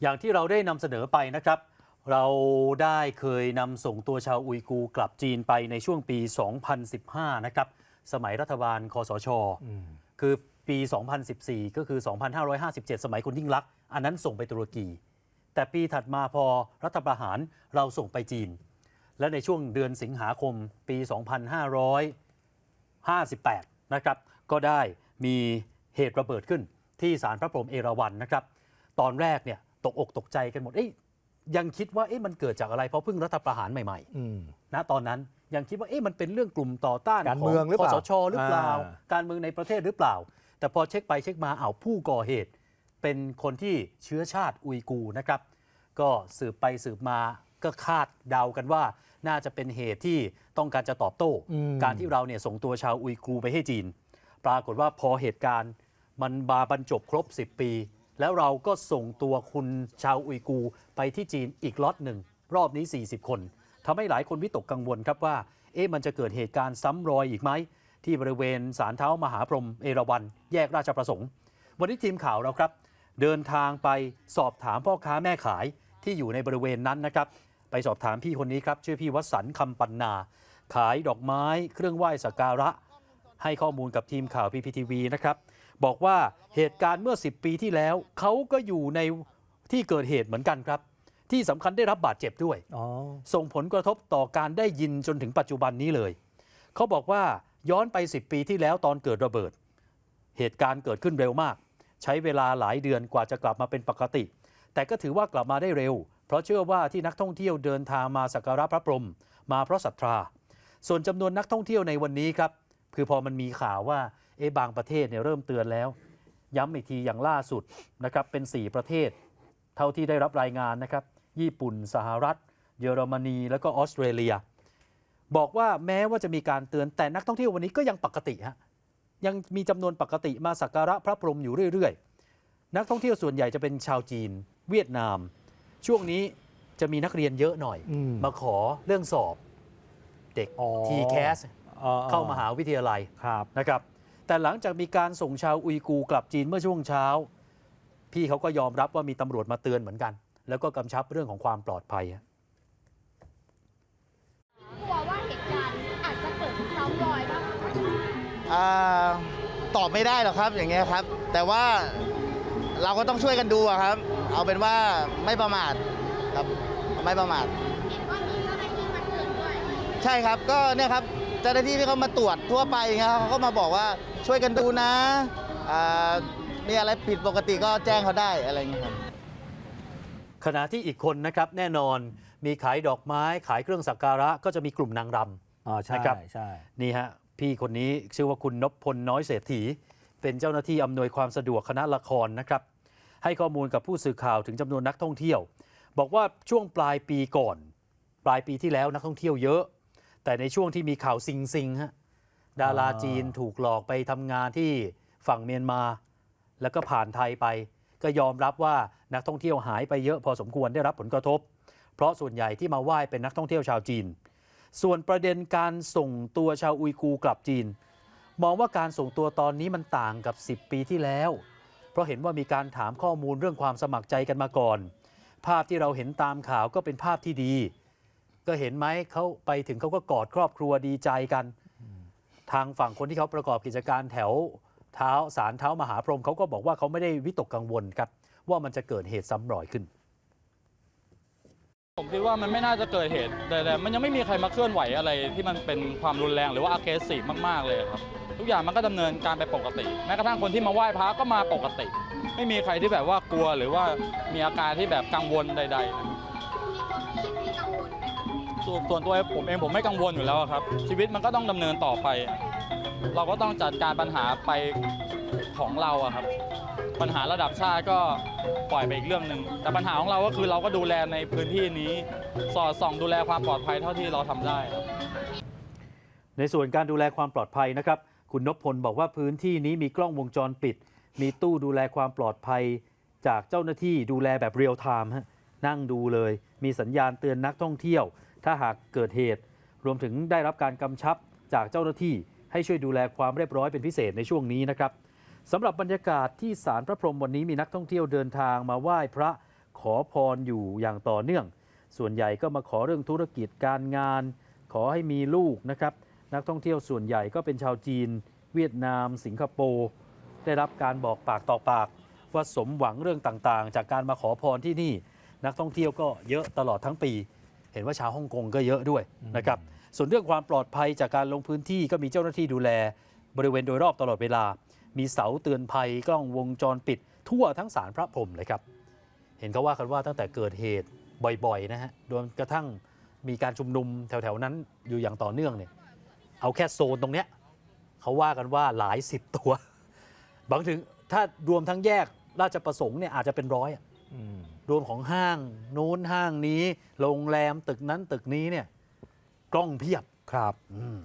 อย่างที่เราได้นำเสนอไปนะครับ เราได้เคยนำส่งตัวชาวอุยกูร์กลับจีนไปในช่วงปี 2015 นะครับ สมัยรัฐบาลคอสชคือปี 2014 ก็คือ 2557 สมัยคุณยิ่งลักษณ์อันนั้นส่งไปตุรกี แต่ปีถัดมาพอรัฐประหารเราส่งไปจีน และในช่วงเดือนสิงหาคมปี 2558 นะครับ ก็ได้มีเหตุระเบิดขึ้นที่ศาลพระพรหมเอราวัณนะครับ ตอนแรกเนี่ย ตกอกตกใจกันหมดเอ๊ยยังคิดว่าเอ๊ะมันเกิดจากอะไรเพราะเพิ่งรัฐประหารใหม่อืมๆณตอนนั้นยังคิดว่าเอ๊ะมันเป็นเรื่องกลุ่มต่อต้านการเมืองหรือเปล่าคสชหรือเปล่าอ่าการเมืองในประเทศหรือเปล่า แต่พอเช็คไปเช็คมาอ้าวผู้ก่อเหตุ เป็นคนที่เชื้อชาติอุยกูร์นะครับ ก็สืบไปสืบมาก็คาดเดากันว่า น่าจะเป็นเหตุที่ต้องการจะตอบโต้อืมการที่เราเนี่ยส่งตัวชาวอุยกูร์ไปให้จีน ปรากฏว่าพอเหตุการณ์มันบาบรรจบครบ 10 ปี แล้วเราก็ส่งตัวคุณชาวอุยกูร์ไปที่จีนอีกล็อตหนึ่ง รอบนี้ 40 คนทำให้หลายคนวิตกกังวลครับว่า เอ๊ะมันจะเกิดเหตุการณ์ซ้ำรอยอีกไหม ที่บริเวณศาลเท้ามหาพรหมเอราวัณแยกราชประสงค์ วันนี้ทีมข่าวเราครับ เดินทางไปสอบถามพ่อค้าแม่ขายที่อยู่ในบริเวณนั้นนะครับ ไปสอบถามพี่คนนี้ครับชื่อพี่วสันต์คำปันนา ขายดอกไม้ เครื่องไหว้สักการะ ให้ข้อมูลกับทีมข่าว PPTV นะครับ บอกว่าเหตุการณ์เมื่อ 10 ปีที่แล้ว เขาก็อยู่ในที่เกิดเหตุเหมือนกันครับ ที่สำคัญได้รับบาดเจ็บด้วยอ๋อส่งผลกระทบต่อการได้ยินจนถึงปัจจุบันนี้เลย เขาบอกว่าย้อนไป 10 ปีที่แล้วตอนเกิดระเบิด เหตุการณ์เกิดขึ้นเร็วมาก ใช้เวลาหลายเดือนกว่าจะกลับมาเป็นปกติ แต่ก็ถือว่ากลับมาได้เร็ว เพราะเชื่อว่าที่นักท่องเที่ยวเดินทางมาสักการะพระพรหมมาเพราะศรัทธาส่วนจำนวนนักท่องเที่ยวในวันนี้ครับ คือพอมันมีข่าวว่า เอะบางประเทศเนี่ยเริ่มเตือนแล้ว ย้ำอีกทีอย่างล่าสุดนะครับเป็น 4 ประเทศ เท่าที่ได้รับรายงานนะครับ ญี่ปุ่น สหรัฐ เยอรมนี แล้วก็ออสเตรเลีย บอกว่าแม้ว่าจะมีการเตือนแต่นักท่องเที่ยววันนี้ก็ยังปกติฮะยังมีจำนวนปกติมาสักการะพระพรหมอยู่เรื่อยๆ นักท่องเที่ยวส่วนใหญ่จะเป็นชาวจีน เวียดนาม ช่วงนี้จะมีนักเรียนเยอะหน่อยอืมมาขอเรื่องสอบ เด็กอ๋อ TCAS อ๋อเข้ามหาวิทยาลัยครับนะครับ แต่หลังจากมีการส่งชาวอุยกูร์กลับจีนเมื่อช่วงเช้า พี่เขาก็ยอมรับว่ามีตำรวจมาเตือนเหมือนกัน แล้วก็กำชับเรื่องของความปลอดภัยฮะกลัวว่าเหตุการณ์อาจจะเกิดซ้ำรอยบ้างไหมคะอ่าตอบไม่ได้หรอกครับอย่างเงี้ยครับ แต่ว่าเราก็ต้องช่วยกันดูอะครับ เอาเป็นว่าไม่ประมาทครับไม่ประมาทเห็นว่ามีเจ้าหน้าที่มาเตือนด้วยใช่ครับก็เนี่ยครับ เจ้าหน้าที่ที่เขามาตรวจทั่วไปอย่างเงี้ยครับเขาก็มาบอกว่าช่วยกันดูนะอ่ามีอะไรผิดปกติก็แจ้งเขาได้อะไรอย่างเงี้ยครับ ขณะที่อีกคนนะครับแน่นอนมีขายดอกไม้ขายเครื่องสักการะก็จะมีกลุ่มนางรำ อ๋อใช่นะครับ ใช่ นี่ฮะพี่คนนี้ชื่อว่าคุณนพพลน้อยเศรษฐี เป็นเจ้าหน้าที่อำนวยความสะดวกคณะละครนะครับ ให้ข้อมูลกับผู้สื่อข่าวถึงจำนวนนักท่องเที่ยว บอกว่าช่วงปลายปีก่อน ปลายปีที่แล้วนักท่องเที่ยวเยอะ แต่ในช่วงที่มีข่าวซิงซิงฮะดาราจีนถูกหลอกไปทำงานที่ฝั่งเมียนมา แล้วก็ผ่านไทยไป ก็ยอมรับว่านักท่องเที่ยวหายไปเยอะพอสมควรได้รับผลกระทบ เพราะส่วนใหญ่ที่มาไหว้เป็นนักท่องเที่ยวชาวจีน ส่วนประเด็นการส่งตัวชาวอุยกูร์กลับจีน มองว่าการส่งตัวตอนนี้มันต่างกับ 10 ปีที่แล้ว เพราะเห็นว่ามีการถามข้อมูลเรื่องความสมัครใจกันมาก่อน ภาพที่เราเห็นตามข่าวก็เป็นภาพที่ดี ก็เห็นไหมเขาไปถึงเขาก็กอดครอบครัวดีใจกัน ทางฝั่งคนที่เขาประกอบกิจการแถวเท้าสารเท้ามหาพรหมเขาก็บอกว่าเขาไม่ได้วิตกกังวลครับ ว่ามันจะเกิดเหตุซ้ำรอยขึ้น ผมคิดว่ามันไม่น่าจะเกิดเหตุแต่แต่มันยังไม่มีใครมาเคลื่อนไหวอะไรที่มันเป็นความรุนแรงหรือว่า aggressive มาก ๆ เลยครับ ทุกอย่างมันก็ดำเนินการไปปกติ แม้กระทั่งคนที่มาไหว้พระก็มาปกติ ไม่มีใครที่แบบว่ากลัวหรือว่ามีอาการที่แบบกังวลใด ๆ ส่วนส่วนตัวผมเองผมไม่กังวลอยู่แล้วครับ ชีวิตมันก็ต้องดำเนินต่อไป เราก็ต้องจัดการปัญหาไปของเราครับ ปัญหาระดับชาติก็ปล่อยไปอีกเรื่องหนึ่งแต่ปัญหาของเราก็คือเราก็ดูแลในพื้นที่นี้ สอดส่องดูแลความปลอดภัยเท่าที่เราทำได้ครับ ในส่วนการดูแลความปลอดภัยนะครับ คุณนพพลบอกว่าพื้นที่นี้มีกล้องวงจรปิด มีตู้ดูแลความปลอดภัย จากเจ้าหน้าที่ดูแลแบบเรียลไทม์ฮะนั่งดูเลย มีสัญญาณเตือนนักท่องเที่ยว ถ้าหากเกิดเหตุ รวมถึงได้รับการกำชับจากเจ้าหน้าที่ ให้ช่วยดูแลความเรียบร้อยเป็นพิเศษในช่วงนี้นะครับสำหรับบรรยากาศที่ศาลพระพรหมวันนี้มีนักท่องเที่ยวเดินทางมาไหว้พระขอพรอยู่อย่างต่อเนื่อง ส่วนใหญ่ก็มาขอเรื่องธุรกิจการงาน ขอให้มีลูกนะครับ นักท่องเที่ยวส่วนใหญ่ก็เป็นชาวจีน เวียดนาม สิงคโปร์ได้รับการบอกปากต่อปาก ว่าสมหวังเรื่องต่างๆ จากการมาขอพรที่นี่ นักท่องเที่ยวก็เยอะตลอดทั้งปี เห็นว่าชาวฮ่องกงก็เยอะด้วยนะครับส่วนเรื่องความปลอดภัยจากการลงพื้นที่ก็มีเจ้าหน้าที่ดูแล บริเวณโดยรอบตลอดเวลา มีเสาเตือนภัยกล้องวงจรปิด ทั่วทั้งสารพระพรหมเลยครับ เห็นเขาว่ากันว่าตั้งแต่เกิดเหตุบ่อยๆนะฮะรวมกระทั่งมีการชุมนุมแถวๆนั้นอยู่อย่างต่อเนื่องเนี่ยเอาแค่โซนตรงเนี้ยเขาว่ากันว่าหลายสิบตัว บางถึงถ้ารวมทั้งแยกราชประสงค์เนี่ยอาจจะเป็นร้อยอะอืม รวมของห้างนู้นห้างนี้ โรงแรมตึกนั้นตึกนี้เนี่ย กล้องเพียบครับ อืม